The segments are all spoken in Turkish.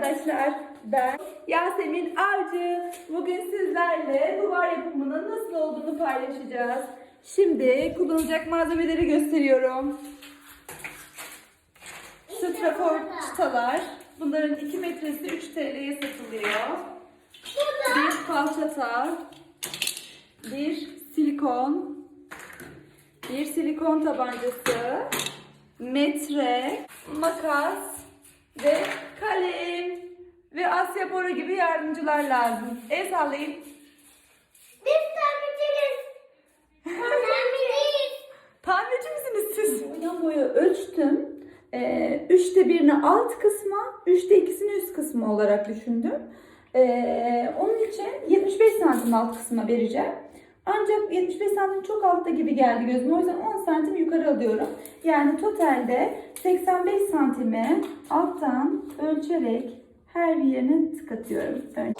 arkadaşlar. Ben Yasemin Avcı. Bugün sizlerle duvar yapımının nasıl olduğunu paylaşacağız. Şimdi kullanılacak malzemeleri gösteriyorum. Strafor çıtalar. Bunların 2 metresi 3 TL'ye satılıyor. Bir falçata, bir silikon, bir silikon tabancası, metre, makas ve kalem ve Asya boru gibi yardımcılar lazım. El sallayın. Biz tamirciyiz. Tamirciyiz. Tamirci misiniz siz? Boydan boya ölçtüm. Ee, üçte birini alt kısma, üçte ikisini üst kısmı olarak düşündüm. Ee, onun için 75 santim alt kısma vereceğim. Ancak 75 santim çok altta gibi geldi gözüme. O yüzden 10 santim yukarı alıyorum. Yani totalde 85 santimi alttan ölçerek her bir yerine tık atıyorum. Önce.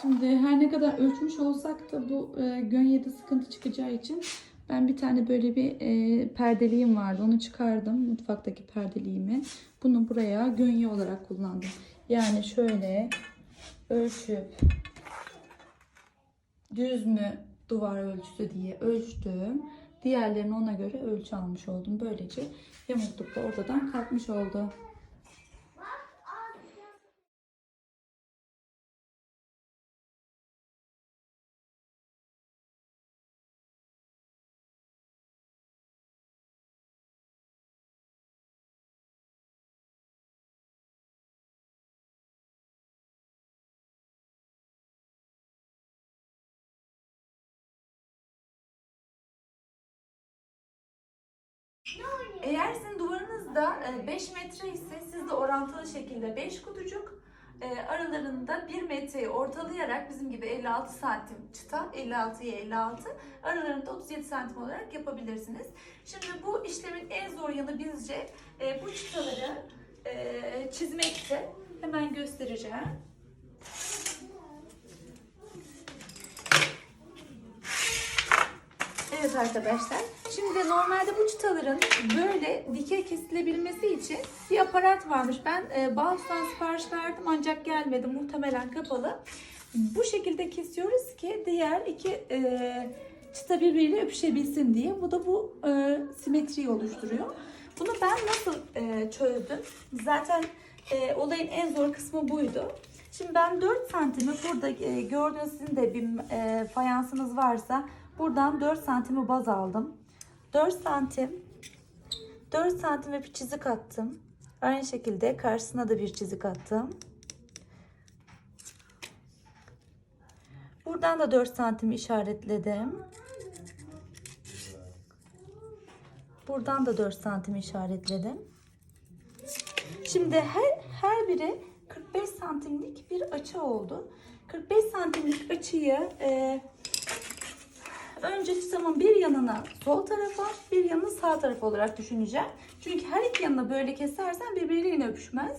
Şimdi her ne kadar ölçmüş olsak da bu e, gönyede sıkıntı çıkacağı için ben bir tane böyle bir e, perdeliğim vardı. Onu çıkardım. Mutfaktaki perdeliğimi. Bunu buraya gönye olarak kullandım. Yani şöyle ölçüp düz mü duvar ölçüsü diye ölçtüm. Diğerlerini ona göre ölçü almış oldum. Böylece yamukluk da ortadan kalkmış oldu. Eğer sizin duvarınızda 5 metre ise siz de orantılı şekilde 5 kutucuk e, aralarında 1 metreyi ortalayarak bizim gibi 56 santim çıta 56'ya 56 aralarında 37 santim olarak yapabilirsiniz. Şimdi bu işlemin en zor yanı bizce e, bu çıtaları e, çizmekte. Hemen göstereceğim. Evet arkadaşlar. Şimdi normalde bu çıtaların böyle dikey kesilebilmesi için bir aparat varmış. Ben e, Bauhaus'tan sipariş verdim ancak gelmedi. Muhtemelen kapalı. Bu şekilde kesiyoruz ki diğer iki e, çıta birbiriyle öpüşebilsin diye. Bu da bu e, simetriyi oluşturuyor. Bunu ben nasıl e, çözdüm? Zaten e, olayın en zor kısmı buydu. Şimdi ben 4 santimi burada e, gördüğünüz sizin de bir e, fayansınız varsa buradan 4 santimi baz aldım. 4 santim 4 santime bir çizik attım. Aynı şekilde karşısına da bir çizik attım. Buradan da 4 santim işaretledim. Buradan da 4 santim işaretledim. Şimdi her her biri 45 santimlik bir açı oldu. 45 santimlik açıyı e, önce çıtamın bir yanına sol tarafa bir yanını sağ tarafa olarak düşüneceğim. Çünkü her iki yanına böyle kesersen birbiriyle yine öpüşmez.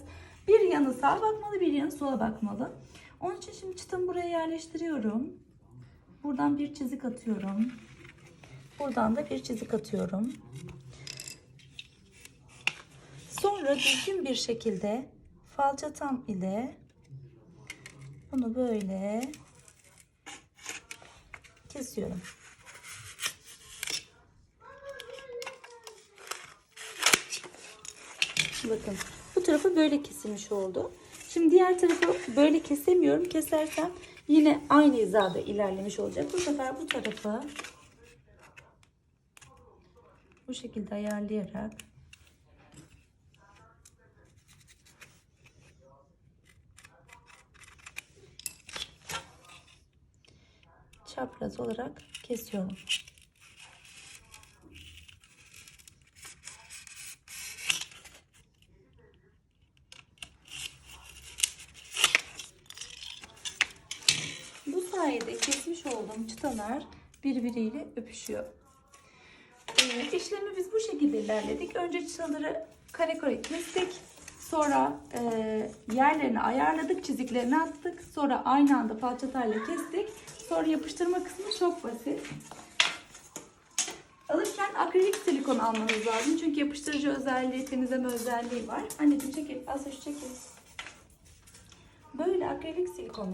Bir yanı sağa bakmalı bir yanı sola bakmalı. Onun için şimdi çıtamı buraya yerleştiriyorum. Buradan bir çizik atıyorum. Buradan da bir çizik atıyorum. Sonra düzgün bir şekilde falçatam ile bunu böyle kesiyorum. Bakın bu tarafı böyle kesilmiş oldu. Şimdi diğer tarafı böyle kesemiyorum. Kesersem yine aynı hizada ilerlemiş olacak. Bu sefer bu tarafı bu şekilde ayarlayarak çapraz olarak kesiyorum. Bu kesmiş olduğum çıtalar birbiriyle öpüşüyor. Ee, işlemi biz bu şekilde ilerledik. Önce çıtaları kare kare kestik. Sonra e, yerlerini ayarladık, çiziklerini attık. Sonra aynı anda falçatayla kestik. Sonra yapıştırma kısmı çok basit. Alırken akrilik silikon almanız lazım. Çünkü yapıştırıcı özelliği, temizleme özelliği var. Anneciğim çekil, Asya çekil. Böyle akrilik silikonu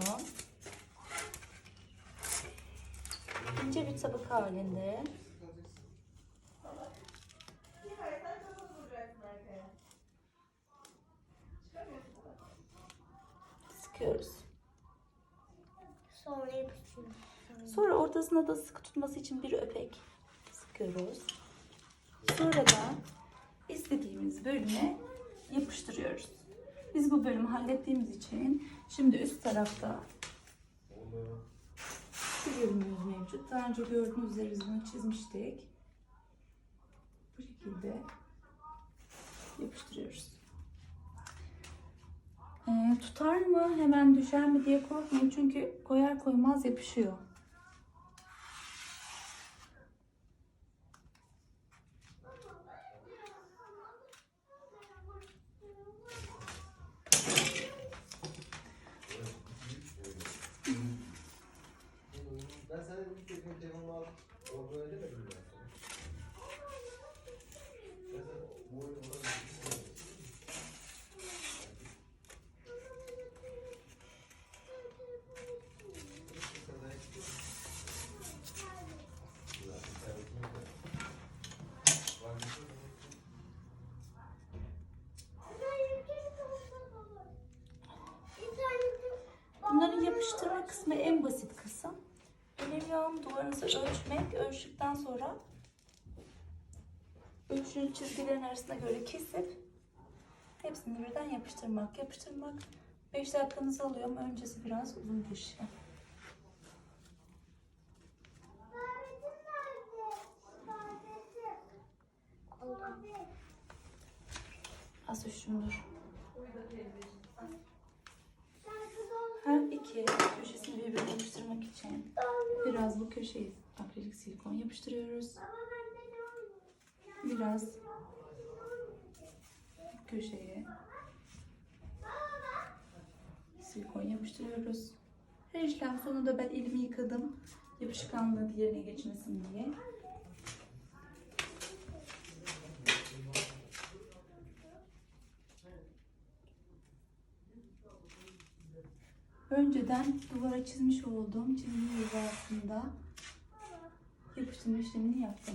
ince bir tabaka halinde sıkıyoruz. Sonra ortasına da sıkı tutması için bir öpek sıkıyoruz. Sonra da istediğimiz bölüme yapıştırıyoruz. Biz bu bölümü hallettiğimiz için şimdi üst tarafta bir bölümümüz mevcut. Daha önce gördüğünüz üzere biz bunu çizmiştik. Bu şekilde yapıştırıyoruz. Ee, tutar mı hemen düşer mi diye korkmayın çünkü koyar koymaz yapışıyor. Orada öyle demedim Olan duvarınızı ölçmek. Ölçtükten sonra ölçünün çizgilerin arasına göre kesip hepsini birden yapıştırmak. Yapıştırmak 5 dakikanızı alıyor ama öncesi biraz uzun bir şey. Az dur. Her iki köşesini birbirine yapıştırmak için biraz bu köşeyi akrilik silikon yapıştırıyoruz. Biraz köşeye silikon yapıştırıyoruz. Her işlem sonunda ben elimi yıkadım. Yapışkanlığı diğerine geçmesin diye. Önceden duvara çizmiş olduğum çizgi hizasında yapıştırma işlemini yaptım.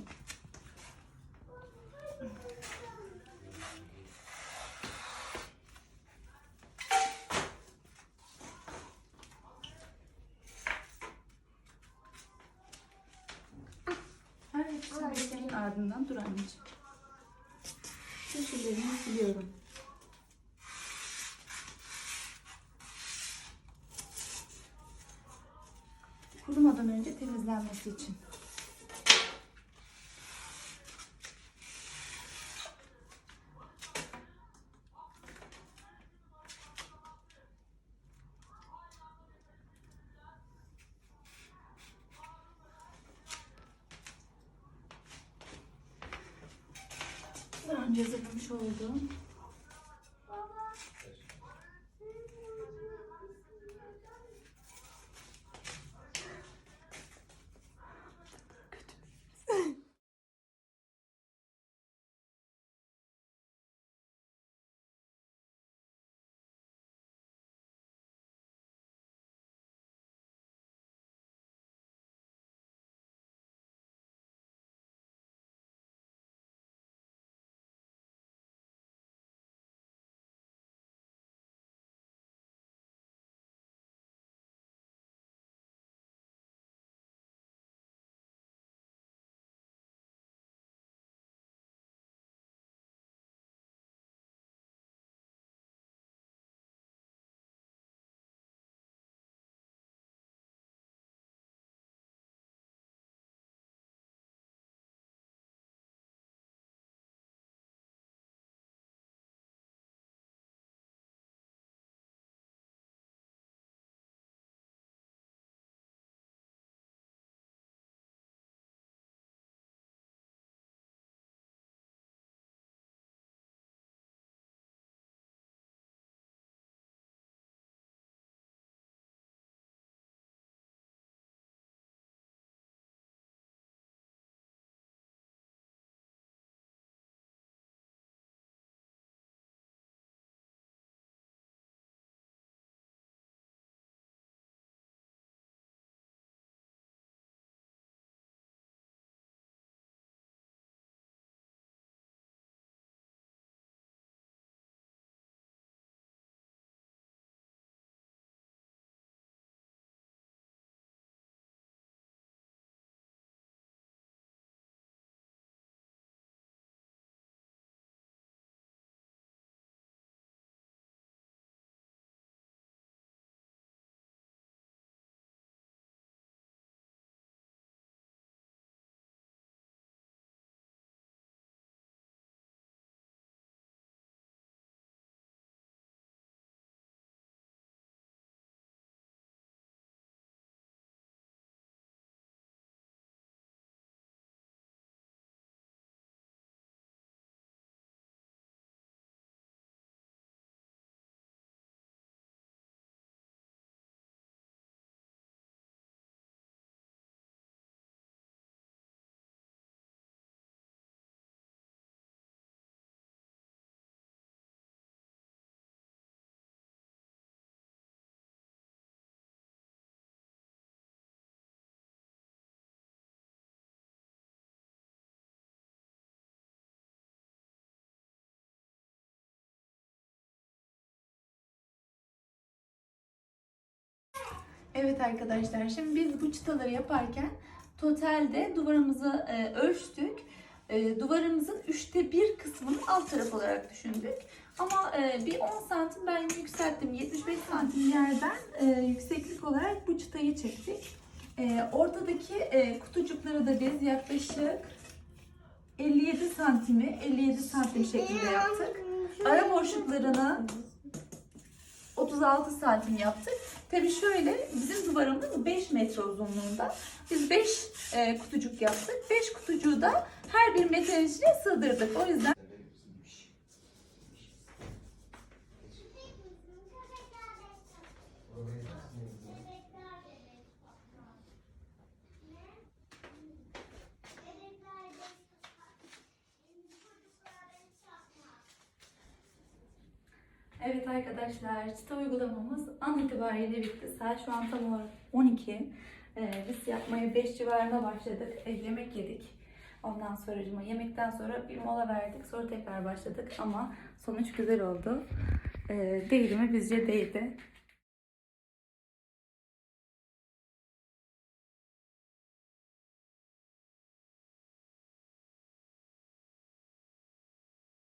Her işleminin ardından dur anneciğim. Köşelerini siliyorum. Kurumadan önce temizlenmesi için. Daha önce hazırlamış olduğum Evet arkadaşlar şimdi biz bu çıtaları yaparken totalde duvarımızı e, ölçtük. E, duvarımızın üçte bir kısmını alt taraf olarak düşündük. Ama e, bir 10 santim ben yükselttim. 75 santim yerden e, yükseklik olarak bu çıtayı çektik. E, ortadaki e, kutucukları da biz yaklaşık 57 santimi 57 santim şeklinde yaptık. Ara boşluklarını 36 santim yaptık. Tabii şöyle bizim duvarımız 5 metre uzunluğunda. Biz 5 kutucuk yaptık. 5 kutucuğu da her bir metrenin içine sığdırdık. O yüzden Evet arkadaşlar, çıta uygulamamız an itibariyle bitti. Saat şu an tam olarak 12. Ee, biz yapmaya 5 civarında başladık. E, yemek yedik. Ondan sonra yemekten sonra bir mola verdik. Sonra tekrar başladık ama sonuç güzel oldu. Ee, değdi mi? Bizce değdi.